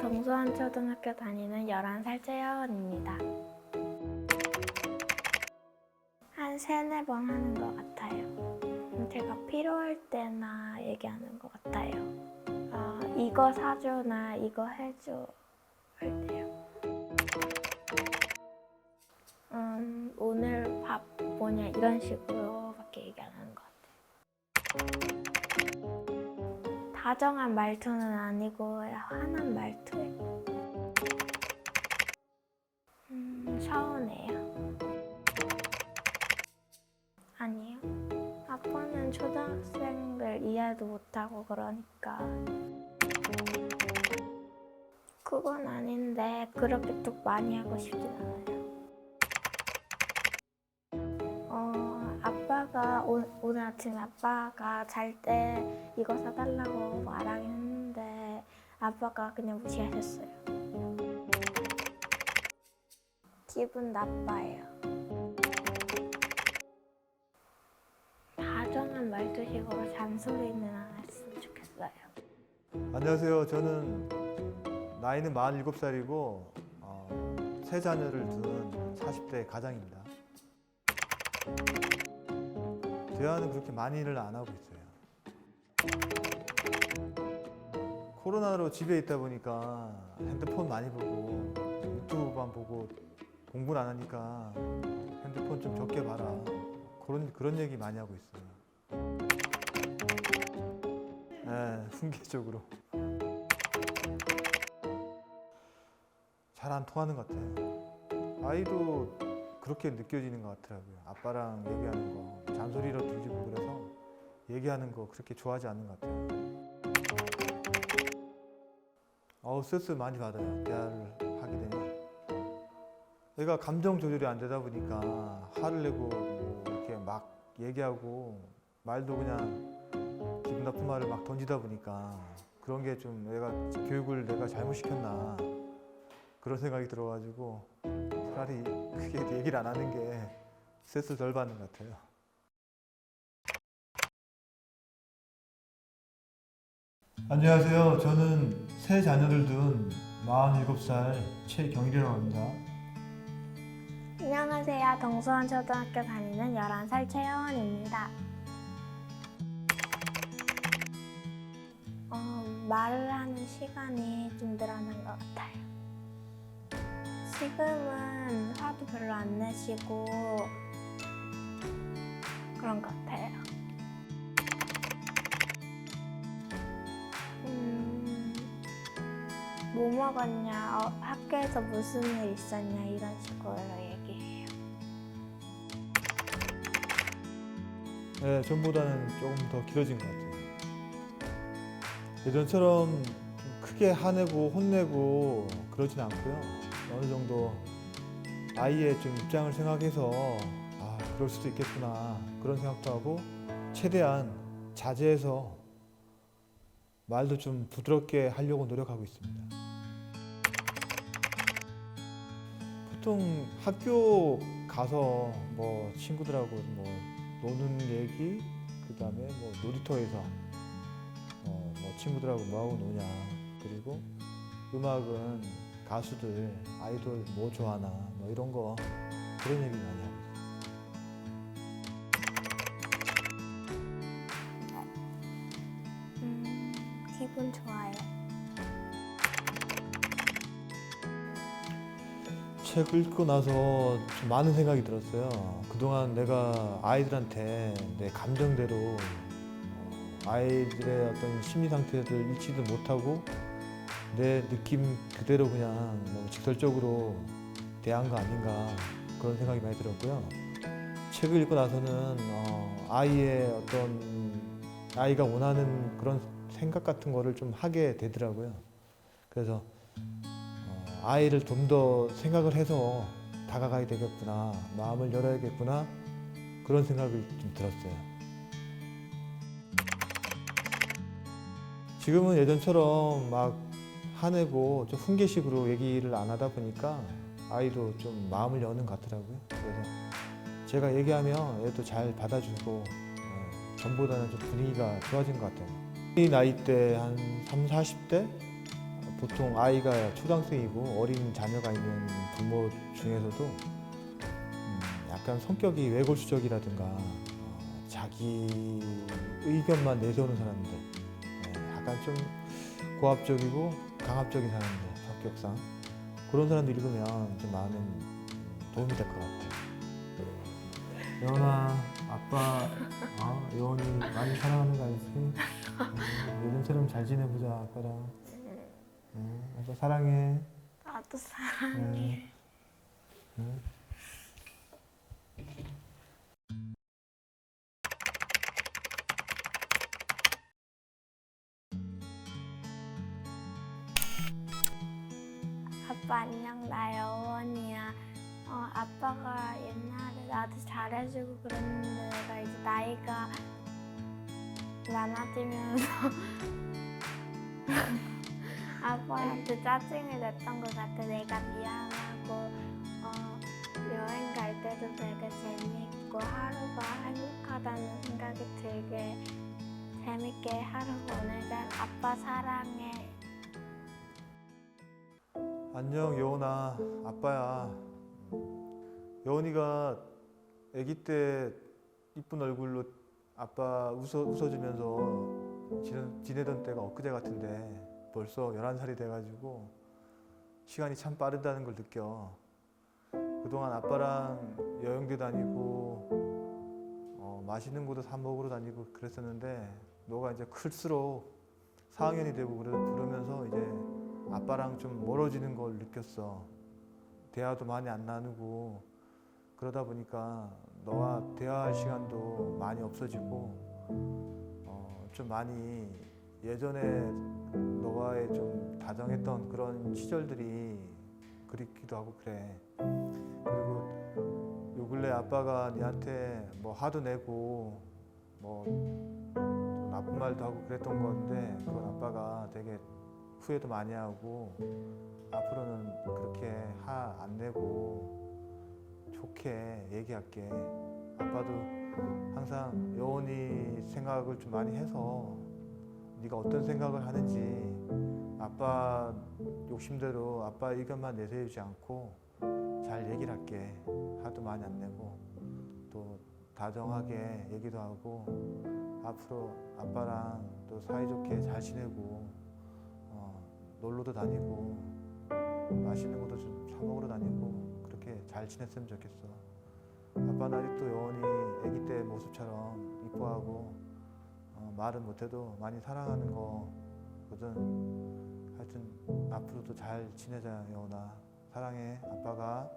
동수원 초등학교 다니는 11살 최여원입니다. 한 세네 번 하는 것 같아요. 음, 제가 필요할 때나 얘기하는 것 같아요. 아, 이거 사줘나 이거 해줘 할 때요. 음, 오늘 밥 뭐냐 이런 식으로밖에 얘기 안 하는 것 같아요. 다정한 말투는 아니고 화난 말투예요. 음, 서운해요. 아니요. 아빠는 초등학생들 이해도 못하고 그러니까. 그건 아닌데 그렇게 뚝 많이 하고 싶진 않아요. 오, 오늘 아침에 아빠가 잘 때 이거 사달라고 말하긴 했는데 아빠가 그냥 무시하셨어요. 기분 나빠요. 다정한 말투식으로 잔소리는 안 했으면 좋겠어요. 안녕하세요. 저는 나이는 47살이고 어, 세 자녀를 둔 40대 가장입니다. 대화는 그렇게 많이를 안 하고 있어요. 코로나로 집에 있다 보니까 핸드폰 많이 보고 유튜브만 보고 공부를 안 하니까 핸드폰 좀 적게 봐라. 그런 그런 얘기 많이 하고 있어요. 네, 훈계적으로. 잘 안 통하는 것 같아요. 아이도 그렇게 느껴지는 것 같더라고요. 아빠랑 얘기하는 거 잔소리로 들리고 그래서 얘기하는 거 그렇게 좋아하지 않는 것 같아요. 어우 스트레스 많이 받아요. 대화를 하게 되면. 얘가 감정 조절이 안 되다 보니까 화를 내고 뭐 이렇게 막 얘기하고 말도 그냥 기분 나쁜 말을 막 던지다 보니까 그런 게좀 내가 교육을 내가 잘못 시켰나 그런 생각이 들어가지고 차라리 크게 얘기를 안 하는 게 스트레스 덜 받는 것 같아요. 안녕하세요. 저는 세 자녀를 둔 47살 최경일이라고 합니다. 안녕하세요. 동수원 초등학교 다니는 11살 최여원입니다. 어, 말을 하는 시간이 좀 늘어난 것 같아요. 지금은 화도 별로 안 내시고 그런 것 같아요. 뭐 먹었냐, 어, 학교에서 무슨 일 있었냐 이런 식으로 얘기해요. 네, 전보다는 조금 더 길어진 것 같아요. 예전처럼 좀 크게 화내고 혼내고 그러진 않고요. 어느 정도 아이의 좀 입장을 생각해서 아 그럴 수도 있겠구나 그런 생각도 하고 최대한 자제해서 말도 좀 부드럽게 하려고 노력하고 있습니다. 보통 학교 가서 뭐 친구들하고 뭐 노는 얘기 그다음에 뭐 놀이터에서 어, 뭐 친구들하고 뭐하고 노냐 그리고 음악은 가수들 아이돌 뭐 좋아하나 뭐 이런 거 그런 얘기 많이 하고. 음, 기분 좋아요. 책을 읽고 나서 좀 많은 생각이 들었어요. 그동안 내가 아이들한테 내 감정대로 어, 아이들의 어떤 심리 상태를 읽지도 못하고 내 느낌 그대로 그냥 너무 직설적으로 대한 거 아닌가 그런 생각이 많이 들었고요. 책을 읽고 나서는 어, 아이의 어떤 아이가 원하는 그런 생각 같은 거를 좀 하게 되더라고요. 그래서 어, 아이를 좀 더 생각을 해서 다가가야 되겠구나, 마음을 열어야겠구나 그런 생각이 좀 들었어요. 지금은 예전처럼 막 화내고 좀 훈계식으로 얘기를 안 하다 보니까 아이도 좀 마음을 여는 것 같더라고요. 그래서 제가 얘기하면 얘도 잘 받아주고 예, 전보다는 좀 분위기가 좋아진 것 같아요. 이 나이 때 한 3, 40대 보통 아이가 초등학생이고 어린 자녀가 있는 부모 중에서도 음, 약간 성격이 외골수적이라든가 어, 자기 의견만 내세우는 사람들 네, 약간 좀 고압적이고 강압적인 사람들 성격상 그런 사람들 읽으면 좀 많은 도움이 될 것 같아요. 여원아 아빠 어, 여원이 많이 사랑하는 거 알지? 음, 요즘처럼 잘 지내보자 아빠랑 응, 아빠 사랑해 나도 사랑해. 응. 아빠 안녕 나 여원이야. 어, 아빠가 옛날에 나도 잘해주고 그랬는데 내가 이제 나이가 많아지면서 아빠한테 짜증을 냈던 것 같아. 내가 미안하고 어, 여행 갈 때도 되게 재미있고 하루가 행복하다는 생각이 들게 재밌게 하루 보내자. 아빠 사랑해. 안녕 여원아 아빠야 여원이가 아기 때 이쁜 얼굴로 아빠 웃어, 웃어주면서 지내, 지내던 때가 엊그제 같은데 벌써 11살이 돼가지고 시간이 참 빠르다는 걸 느껴 그동안 아빠랑 여행도 다니고 어, 맛있는 곳도 사 먹으러 다니고 그랬었는데 너가 이제 클수록 4학년이 되고 그러, 그러면서 이제 아빠랑 좀 멀어지는 걸 느꼈어. 대화도 많이 안 나누고 그러다 보니까 너와 대화할 시간도 많이 없어지고 어, 좀 많이 예전에 너와 다정했던 그런 시절들이 그립기도 하고 그래. 그리고 요 근래 아빠가 니한테 뭐 화도 내고 뭐좀 나쁜 말도 하고 그랬던 건데 그건 아빠가 되게 후회도 많이 하고 앞으로는 그렇게 화 안 내고 좋게 얘기할게. 아빠도 항상 여원이 생각을 좀 많이 해서 네가 어떤 생각을 하는지 아빠 욕심대로 아빠 의견만 내세우지 않고 잘 얘기를 할게. 화도 많이 안 내고 또 다정하게 얘기도 하고 앞으로 아빠랑 또 사이좋게 잘 지내고 어, 놀러도 다니고 맛있는 것도 좀 사 먹으러 다니고 그렇게 잘 지냈으면 좋겠어. 아빠는 아직도 여원이 아기 때 모습처럼 이뻐하고 어, 말은 못해도 많이 사랑하는 거거든. 하여튼 앞으로도 잘 지내자 여원아. 사랑해 아빠가.